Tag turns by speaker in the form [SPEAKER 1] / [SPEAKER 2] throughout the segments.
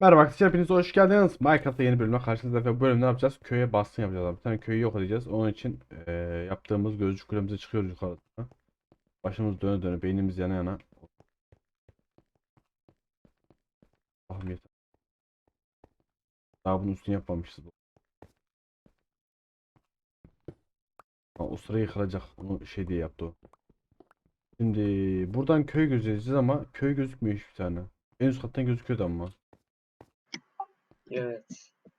[SPEAKER 1] Merhaba arkadaşlar hepiniz hoş geldiniz. Minecraft'ta yeni bölümle karşınızda ve bu bölümde ne yapacağız? Köye baskın yapacağız. Bir tane köyü yok edeceğiz. Onun için eee, yaptığımız gözcü kulemize çıkıyoruz yukarıda. Başımız döne döne, beynimiz yana yana. Allah'ım yeter. Daha bunun üstünü yapmamışız. Ha, o sıra yıkılacak. Onu şey diye yaptı o. Şimdi buradan köy gözeceğiz ama köy gözükmüyor hiçbir tane. En üst kattan gözüküyordu ama.
[SPEAKER 2] Evet.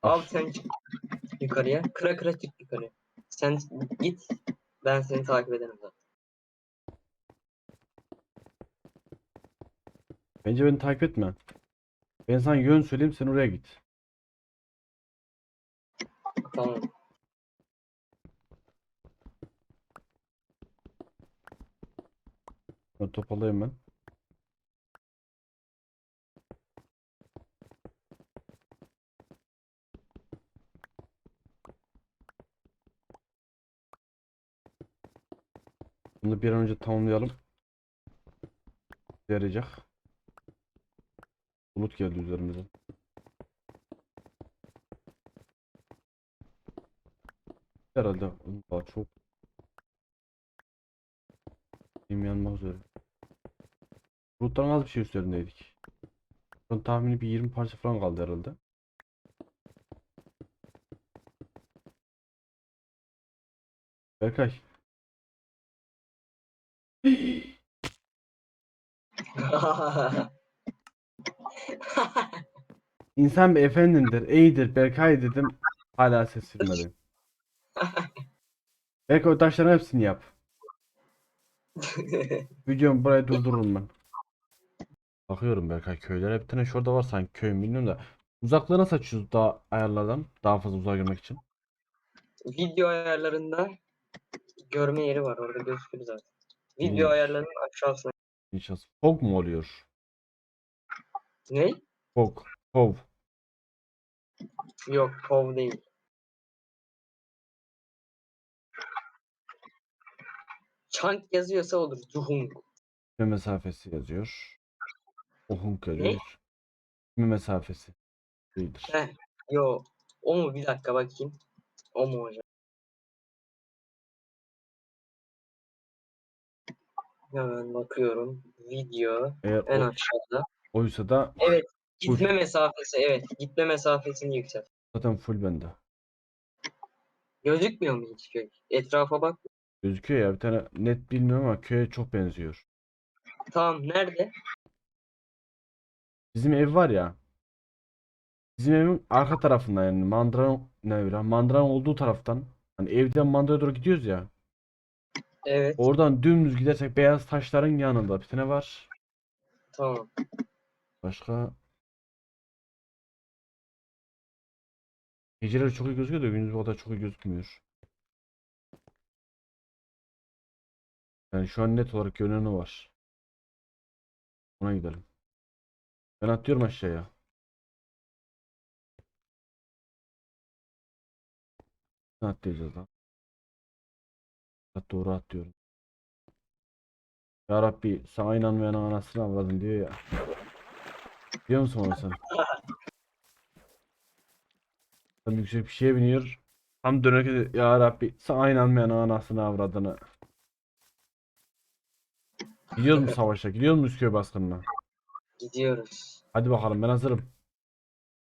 [SPEAKER 2] Abi sen çık yukarıya. Kıra kıra çık yukarıya. Sen git. Ben seni takip ederim zaten.
[SPEAKER 1] Bence beni takip etme. Ben sana yön söyleyeyim sen oraya git.
[SPEAKER 2] Tamam.
[SPEAKER 1] Ben toparlayayım ben. Bunu bir an önce tamamlayalım. Yarayacak. Bulut geldi üzerimize. Herhalde daha çok. Benim yanmak üzere. Bulutların az bir şey üzerindeydik. Son tahmini bir 20 parça falan kaldı herhalde. Berkay. İnsan bir efendimdir, iyidir, Berkay dedim. Hala ses vermedi. Berkay o taşların hepsini yap. Videomu buraya durdururum ben. Bakıyorum Berkay köylere bir tane şurada var sanki köy bilmiyorum da. Uzaklığı nasıl açıyoruz daha ayarlardan? Daha fazla uzağa görmek için.
[SPEAKER 2] Video ayarlarında görme yeri var. Orada gözükür zaten. Video ayarlarının aşağısına.
[SPEAKER 1] İnşallah. Fog mu oluyor?
[SPEAKER 2] Ne?
[SPEAKER 1] Fog. Fog.
[SPEAKER 2] Yok. POV değil. Chunk yazıyorsa olur. Zuhung.
[SPEAKER 1] Ve mesafesi yazıyor. Ohunk yazıyor. Ve mesafesi. Değildir.
[SPEAKER 2] Heh. Yo. O mu? Bir dakika bakayım. O mu hocam? Hemen bakıyorum. Video
[SPEAKER 1] Eğer
[SPEAKER 2] en
[SPEAKER 1] o,
[SPEAKER 2] aşağıda.
[SPEAKER 1] oysa da
[SPEAKER 2] Evet.
[SPEAKER 1] Full.
[SPEAKER 2] Gitme mesafesi. Evet. Gitme mesafesini yükselt.
[SPEAKER 1] zaten full bende.
[SPEAKER 2] Gözükmüyor mu hiç köy? Etrafa bak.
[SPEAKER 1] Gözüküyor ya bir tane net bilmiyorum ama köye çok benziyor.
[SPEAKER 2] Tamam. Nerede?
[SPEAKER 1] Bizim ev var ya. Bizim evin arka tarafından yani mandıranın ne öyle mandıranın olduğu taraftan hani evden mandıraya doğru gidiyoruz ya.
[SPEAKER 2] Evet.
[SPEAKER 1] Oradan dümdüz gidersek beyaz taşların yanında bir tane var.
[SPEAKER 2] Tamam.
[SPEAKER 1] Başka Geceleri çok iyi gözüküyor da gündüz o kadar çok iyi gözükmüyor. Yani şu an net olarak görüneni var. Ona gidelim. Ben atlıyorum aşağıya. Atlayacağız lan? At doğru atlıyorum. Ya Rabbi sana inanmayan anasını avradın diyor ya. Biliyor musun onu sen? Tam yüksek bir şeye biniyor. Tam dönerken ya Rabbi sana inanmayan anasını avradını. Gidiyoruz mu savaşa? Gidiyoruz mu Üsküp baskınına?
[SPEAKER 2] Gidiyoruz.
[SPEAKER 1] Hadi bakalım ben hazırım.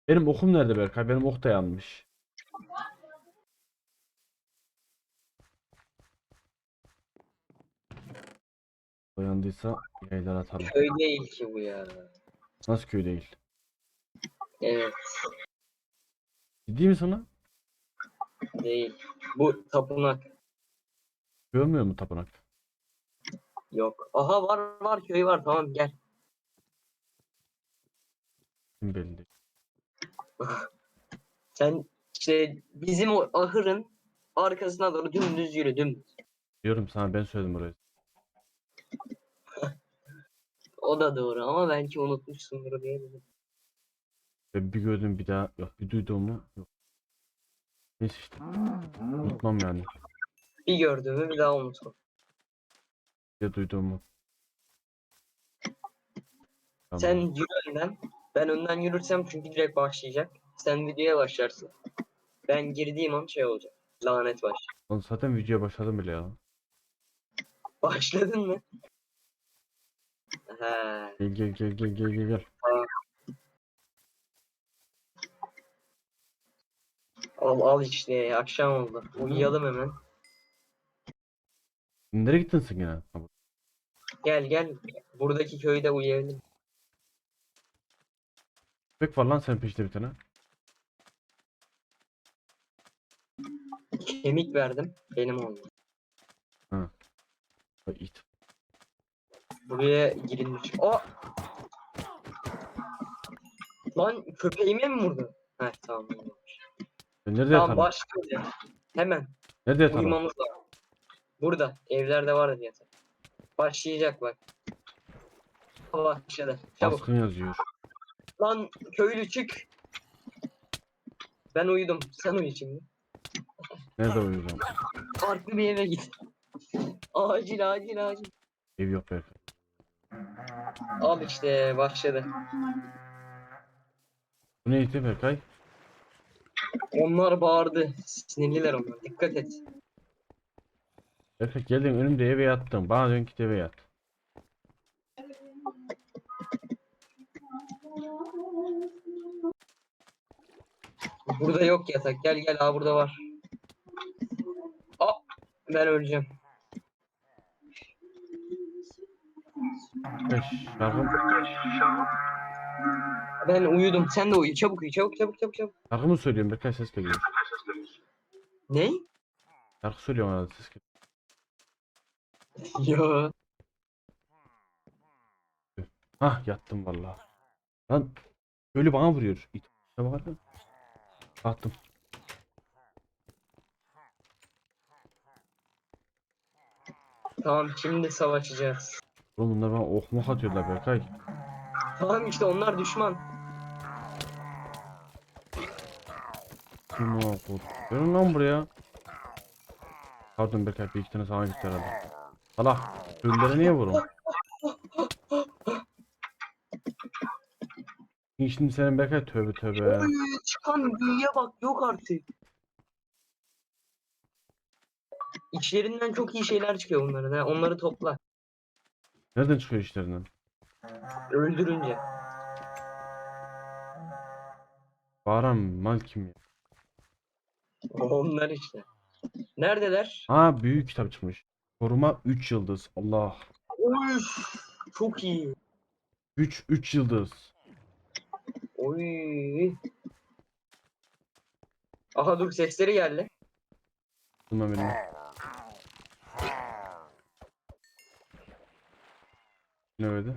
[SPEAKER 1] Benim okum nerede Berkay? Benim ok da yanmış. O yandıysa yaylar atarım.
[SPEAKER 2] Köy değil ki bu ya.
[SPEAKER 1] Nasıl köy değil?
[SPEAKER 2] Evet.
[SPEAKER 1] Ciddi misin lan?
[SPEAKER 2] Değil. Bu tapınak.
[SPEAKER 1] Görmüyor mu tapınak?
[SPEAKER 2] Yok. Aha var var köy var. Tamam gel.
[SPEAKER 1] Kim belli değil.
[SPEAKER 2] Sen işte bizim o ahırın arkasına doğru dümdüz yürü dümdüz.
[SPEAKER 1] Diyorum sana ben söyledim burayı.
[SPEAKER 2] O da doğru ama belki unutmuşsundur diye dedim.
[SPEAKER 1] Ben bir gördüm bir daha yok. Bir duyduğumu yok. Neyse işte. Unutmam yani.
[SPEAKER 2] Bir gördüğümü bir daha unutma.
[SPEAKER 1] Bir de duyduğumu. Tamam.
[SPEAKER 2] Sen yürü önden. Ben önden yürürsem çünkü direkt başlayacak. Sen videoya başlarsın. Ben girdiğim an şey olacak. Lanet baş.
[SPEAKER 1] Lan zaten videoya başladım bile ya.
[SPEAKER 2] Başladın mı? He.
[SPEAKER 1] Gel gel gel gel gel gel gel.
[SPEAKER 2] Al al işte akşam oldu. Uyuyalım hemen.
[SPEAKER 1] Nereye gittin sen bu-
[SPEAKER 2] Gel gel. Buradaki köyde uyuyalım.
[SPEAKER 1] Köpek var lan senin peşinde bir tane.
[SPEAKER 2] Kemik verdim. Benim oldu.
[SPEAKER 1] İt.
[SPEAKER 2] Buraya girilmiş. O! Lan köpeğime mi vurdu? Heh tamam.
[SPEAKER 1] Ben nerede
[SPEAKER 2] Tamam
[SPEAKER 1] yatarım?
[SPEAKER 2] başlıyoruz. Hemen.
[SPEAKER 1] Nerede yatarım?
[SPEAKER 2] Uyumamız lazım. Burada. Evlerde var diye. Başlayacak bak. Başladı. Çabuk.
[SPEAKER 1] Baskın yazıyor.
[SPEAKER 2] Lan köylü çık. Ben uyudum. Sen uyu şimdi.
[SPEAKER 1] Nerede uyuyacağım?
[SPEAKER 2] Farklı bir eve git. Acil acil acil.
[SPEAKER 1] Ev yok belki.
[SPEAKER 2] Al işte başladı.
[SPEAKER 1] Bu neydi Berkay?
[SPEAKER 2] Onlar bağırdı. Sinirliler onlar. Dikkat et.
[SPEAKER 1] Berkay geldin önümde eve yattın. Bana dön git eve yat.
[SPEAKER 2] Burada yok yatak. Gel gel. Aa burada var. Aa ben öleceğim.
[SPEAKER 1] Beş. Şarkım,
[SPEAKER 2] Ben uyudum. Sen de uyu. Çabuk uyu. Çabuk çabuk çabuk çabuk.
[SPEAKER 1] şarkı mı söylüyorum Berkay ses geliyor.
[SPEAKER 2] Ne?
[SPEAKER 1] Şarkı söylüyorum arada ses geliyor.
[SPEAKER 2] Yo.
[SPEAKER 1] Hah yattım vallahi. Lan ölü bana vuruyor. İt. Ne bakar mı? Attım.
[SPEAKER 2] Tamam şimdi savaşacağız.
[SPEAKER 1] Oğlum bunlar bana ok mok atıyorlar Berkay.
[SPEAKER 2] Tamam işte onlar düşman.
[SPEAKER 1] Kim o okul? Gelin lan buraya. Pardon Berkay bir iki tane sana gitti herhalde. Allah ölülere niye vurun? Şimdi senin Berkay tövbe tövbe.
[SPEAKER 2] Oy, çıkan büyüye bak yok artık. İçlerinden çok iyi şeyler çıkıyor bunların ha. Onları topla.
[SPEAKER 1] Nereden çıkıyor işlerinden?
[SPEAKER 2] Öldürünce.
[SPEAKER 1] Bağıran mal kim ya?
[SPEAKER 2] Onlar işte. Neredeler?
[SPEAKER 1] Ha büyük kitap çıkmış. Koruma 3 yıldız. Allah.
[SPEAKER 2] Oy, çok iyi.
[SPEAKER 1] 3 3 yıldız.
[SPEAKER 2] Oy. Aha dur sesleri geldi.
[SPEAKER 1] Bundan benim. Ne verdi?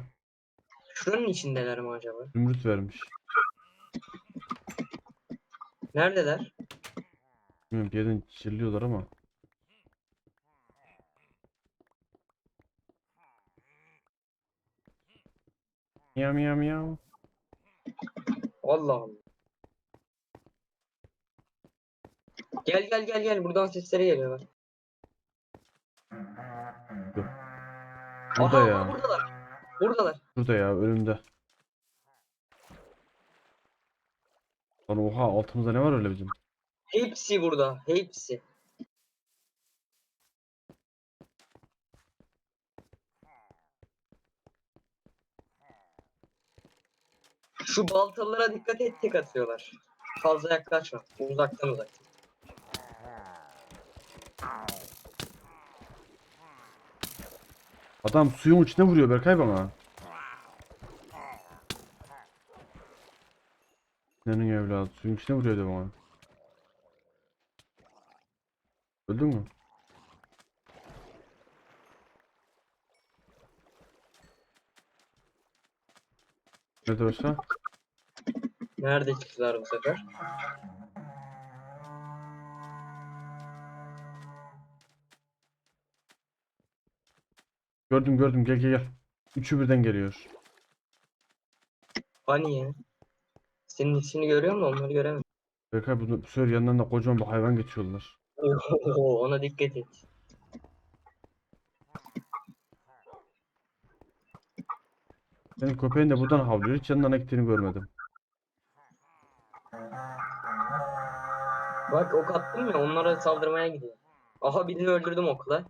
[SPEAKER 2] Şuranın içindeler mi acaba?
[SPEAKER 1] Zümrüt vermiş.
[SPEAKER 2] Neredeler?
[SPEAKER 1] Bilmiyorum bir yerden çirliyorlar ama. Miyav miyav miyav.
[SPEAKER 2] Allah Allah. Gel gel gel gel buradan sesleri geliyor bak.
[SPEAKER 1] Burada
[SPEAKER 2] Aha,
[SPEAKER 1] ya.
[SPEAKER 2] Buradalar. Buradalar.
[SPEAKER 1] Burada ya önümde. Lan oha altımızda ne var öyle bizim?
[SPEAKER 2] Hepsi burada. Hepsi. Şu baltalara dikkat et tek atıyorlar. Fazla yaklaşma. Uzaktan uzaktan.
[SPEAKER 1] Adam suyun içine vuruyor Berkay bana. Senin evladı suyun içine vuruyor de bana. Öldün mü? Nerede başka?
[SPEAKER 2] Nerede çıktılar bu sefer?
[SPEAKER 1] Gördüm gördüm gel gel gel. Üçü birden geliyor.
[SPEAKER 2] Hani ya? Senin ismini görüyorum da onları göremedim.
[SPEAKER 1] Berkay bu, bu sefer yanından da kocaman bir hayvan geçiyorlar.
[SPEAKER 2] Ona dikkat et.
[SPEAKER 1] Senin köpeğin de buradan havlıyor. Hiç yanından gittiğini görmedim.
[SPEAKER 2] Bak ok attım ya onlara saldırmaya gidiyor. Aha birini öldürdüm okla.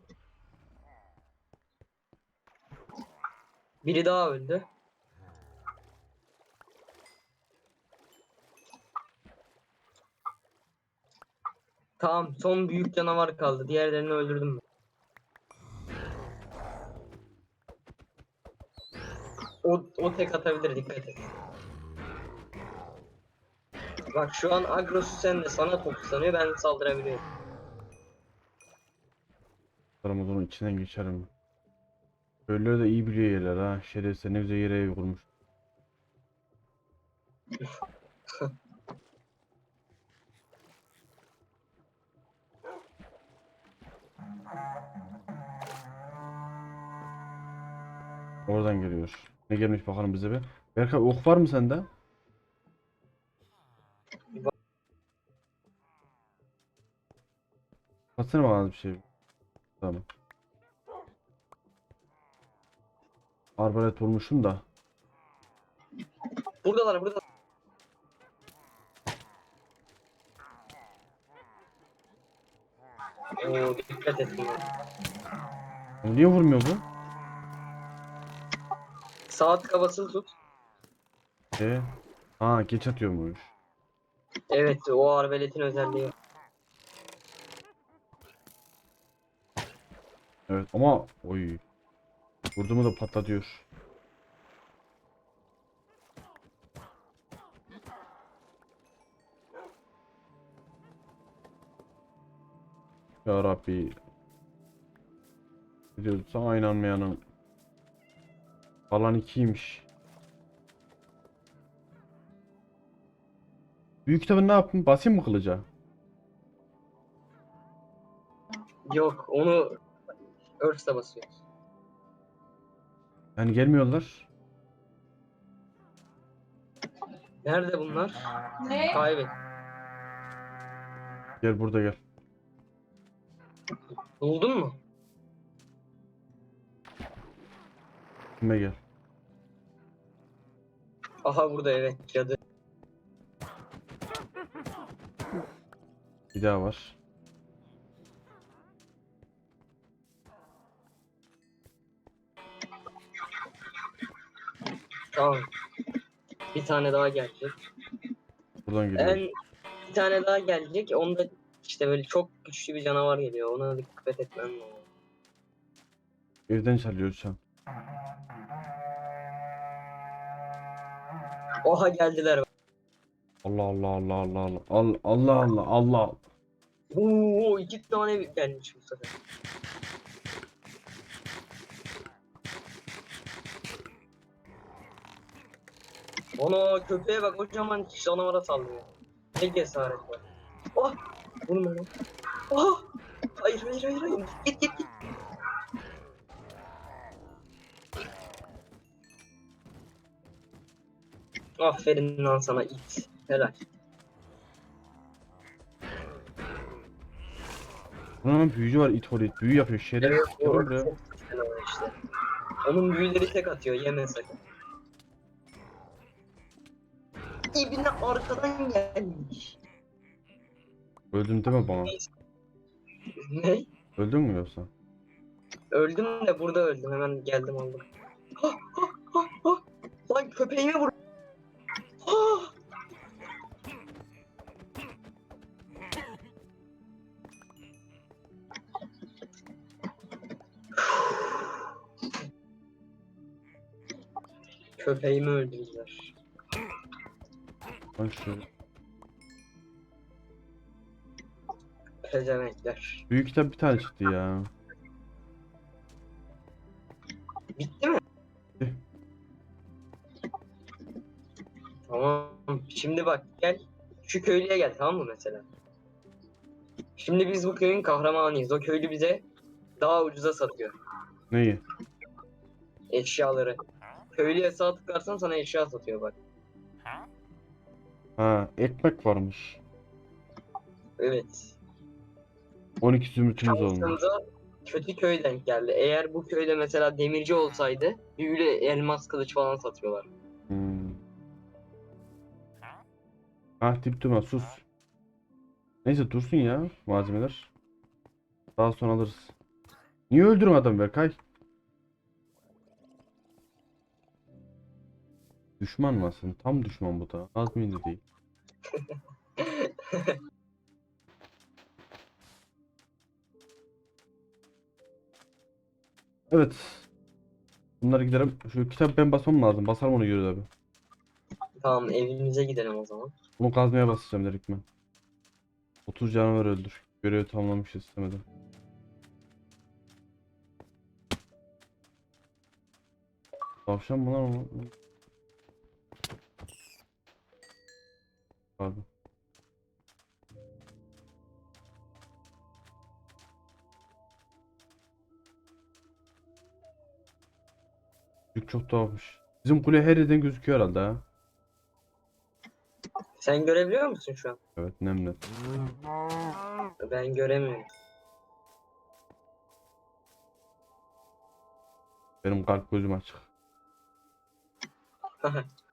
[SPEAKER 2] Biri daha öldü. Tamam son büyük canavar kaldı. Diğerlerini öldürdüm ben. O, o tek atabilir dikkat et. Bak şu an agrosu sen de sana toplanıyor ben saldırabiliyorum.
[SPEAKER 1] Ramazan'ın içinden geçerim. Köylüler de iyi biliyor yerler ha. Şerefsiz ne güzel yere ev kurmuş. Oradan geliyor. Ne gelmiş bakalım bize bir. Berkay ok var mı sende? Atsana bana bir şey. Tamam. Arbalet vurmuşum da.
[SPEAKER 2] Buradalar burada. Oo dikkat et
[SPEAKER 1] Niye vurmuyor bu?
[SPEAKER 2] Saat kabasını tut.
[SPEAKER 1] E, ha geç atıyormuş.
[SPEAKER 2] Evet o arbeletin özelliği.
[SPEAKER 1] Evet ama oy. Vurdu mu da patlatıyor. Ya Rabbi. Ne diyordu sana inanmayanın. Falan ikiymiş. Büyük kitabı ne yaptın? Basayım mı kılıca?
[SPEAKER 2] Yok onu Earth'te basıyoruz.
[SPEAKER 1] Yani gelmiyorlar.
[SPEAKER 2] Nerede bunlar?
[SPEAKER 3] Ne?
[SPEAKER 2] Kaybet.
[SPEAKER 1] Gel burada gel.
[SPEAKER 2] Buldun mu?
[SPEAKER 1] Kime gel.
[SPEAKER 2] Aha burada evet cadı.
[SPEAKER 1] Bir daha var.
[SPEAKER 2] Tamam. Bir tane daha gelecek.
[SPEAKER 1] Buradan geliyor.
[SPEAKER 2] En bir tane daha gelecek. Onda işte böyle çok güçlü bir canavar geliyor. Ona dikkat etmem lazım.
[SPEAKER 1] Evden çalıyor şu an.
[SPEAKER 2] Oha geldiler.
[SPEAKER 1] Allah Allah Allah Allah Allah Allah Allah Allah Allah
[SPEAKER 2] Oo iki tane gelmiş bu sefer. Ana köpeğe bak kocaman canavara sallıyor. Ne cesaret var. Oh! Vurma lan. Oh! Hayır hayır hayır hayır. Git git git. Aferin lan sana it. Helal.
[SPEAKER 1] Bunun büyücü var it it büyü yapıyor şeref.
[SPEAKER 2] Evet, işte. Onun büyüleri tek atıyor, yeme sakın. İbne arkadan gelmiş.
[SPEAKER 1] Öldün deme bana.
[SPEAKER 2] Ne?
[SPEAKER 1] Öldün mü yoksa?
[SPEAKER 2] Öldüm de burada öldüm. Hemen geldim aldım. Ha, ha, ha, ha. Lan köpeğime vur. Ha! Köpeğimi öldürdüler.
[SPEAKER 1] Şu
[SPEAKER 2] Pezemekler.
[SPEAKER 1] büyük kitap bir tane çıktı ya.
[SPEAKER 2] Bitti mi?
[SPEAKER 1] Bitti.
[SPEAKER 2] Tamam. Şimdi bak gel. Şu köylüye gel tamam mı mesela? Şimdi biz bu köyün kahramanıyız. O köylü bize daha ucuza satıyor
[SPEAKER 1] Neyi?
[SPEAKER 2] eşyaları. Köylüye sağ tıklarsan sana eşya satıyor bak.
[SPEAKER 1] Ha ekmek varmış.
[SPEAKER 2] Evet.
[SPEAKER 1] 12 zümrütümüz olmuş.
[SPEAKER 2] Şansınıza kötü köy denk geldi. Eğer bu köyde mesela demirci olsaydı büyülü elmas kılıç falan satıyorlar.
[SPEAKER 1] Hmm. Ah dip durma sus. Neyse dursun ya malzemeler. Daha sonra alırız. Niye öldürme adam Berkay? Düşman mı aslında? Tam düşman bu da. Az mı indi değil. Evet. Bunları gidelim. Şu kitap ben basmam lazım. Basarım onu göre abi.
[SPEAKER 2] Tamam evimize gidelim o zaman.
[SPEAKER 1] Bunu kazmaya basacağım direkt ben. 30 canavar öldür. Görevi tamamlamışız istemedim. Tavşan mı lan o? Pardon. Yük çok tuhafmış. Bizim kule her yerden gözüküyor herhalde ha.
[SPEAKER 2] Sen görebiliyor musun şu an?
[SPEAKER 1] Evet nemli.
[SPEAKER 2] Ben göremiyorum.
[SPEAKER 1] Benim kalp gözüm açık.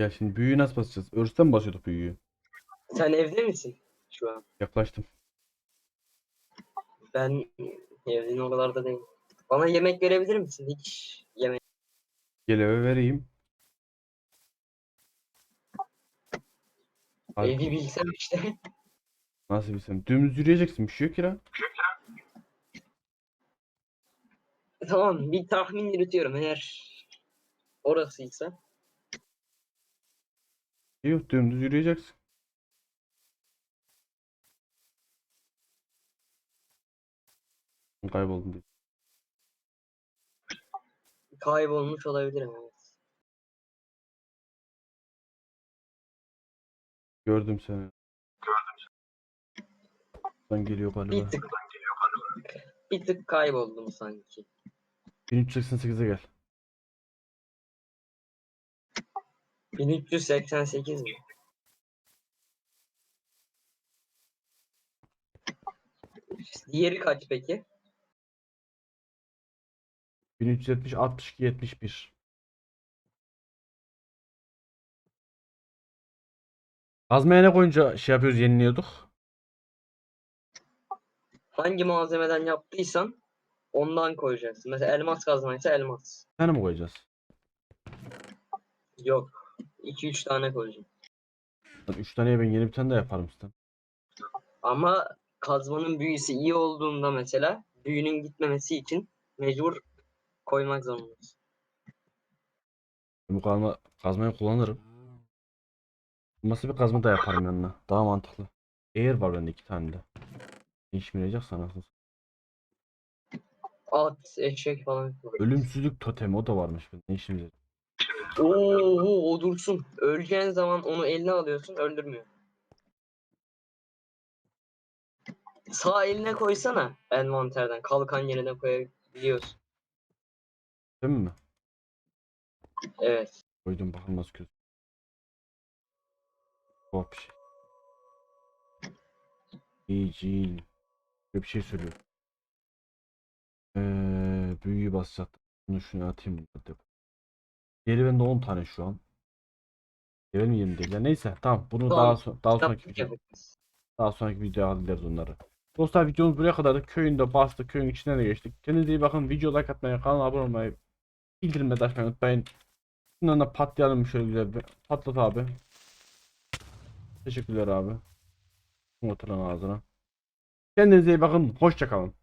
[SPEAKER 1] Ya şimdi büyüyü nasıl basacağız? Örsten mi basıyorduk büyüyü?
[SPEAKER 2] Sen evde misin şu an?
[SPEAKER 1] Yaklaştım.
[SPEAKER 2] Ben evin oralarda değilim. Bana yemek verebilir misin? Hiç yemek.
[SPEAKER 1] Gel eve vereyim.
[SPEAKER 2] Evi bilsem işte.
[SPEAKER 1] Nasıl bilsem. Dümdüz yürüyeceksin. Bir şey yok ki lan.
[SPEAKER 2] tamam bir tahmin yürütüyorum eğer orasıysa.
[SPEAKER 1] Yok dümdüz yürüyeceksin. Kayboldum diye.
[SPEAKER 2] Kaybolmuş olabilirim evet.
[SPEAKER 1] Gördüm seni. Ben geliyor galiba.
[SPEAKER 2] Bir tık bir tık kayboldum sanki.
[SPEAKER 1] 1388'e gel.
[SPEAKER 2] 1388 mi? Diğeri kaç peki?
[SPEAKER 1] 1370 62 71. Kazmaya ne koyunca şey yapıyoruz yeniliyorduk.
[SPEAKER 2] Hangi malzemeden yaptıysan ondan koyacaksın. Mesela elmas kazmaysa elmas.
[SPEAKER 1] Tane mi koyacağız?
[SPEAKER 2] Yok. 2-3 tane koyacağım.
[SPEAKER 1] 3 taneye ben yeni bir tane de yaparım işte.
[SPEAKER 2] Ama kazmanın büyüsü iyi olduğunda mesela büyünün gitmemesi için mecbur koymak zorundasın.
[SPEAKER 1] Bu kazma, kazmayı kullanırım. Nasıl bir kazma da yaparım yanına. Daha mantıklı. Eğer var bende iki tane de. Ne işime yarayacak sana?
[SPEAKER 2] At, eşek falan.
[SPEAKER 1] Ölümsüzlük totemi o da varmış. Ne işimize yarayacak?
[SPEAKER 2] Oo, o dursun. Öleceğin zaman onu eline alıyorsun, öldürmüyor. Sağ eline koysana envanterden. Kalkan yerine koyabiliyorsun.
[SPEAKER 1] Değil mi?
[SPEAKER 2] Evet.
[SPEAKER 1] Koydum bakalım nasıl kötü. Tuhaf bir şey. Ecil. Bir şey söylüyor. Ee, büyüyü basacaktım. Bunu şuna atayım. Hadi. Geri bende 10 tane şu an. Level mi 20 değil ya. Neyse tamam. Bunu
[SPEAKER 2] Tamam,
[SPEAKER 1] daha, so daha sonraki video. Daha sonraki videoya hallederiz onları. Dostlar videomuz buraya kadar. Köyün de bastık. Köyün içinden de geçtik. Kendinize iyi bakın. Video like atmayı, kanala abone olmayı, bildirimleri açmayı unutmayın. Bundan da patlayalım şöyle güzel bir. Patlat abi. Teşekkürler abi. Oturan ağzına. Kendinize iyi bakın. Hoşçakalın.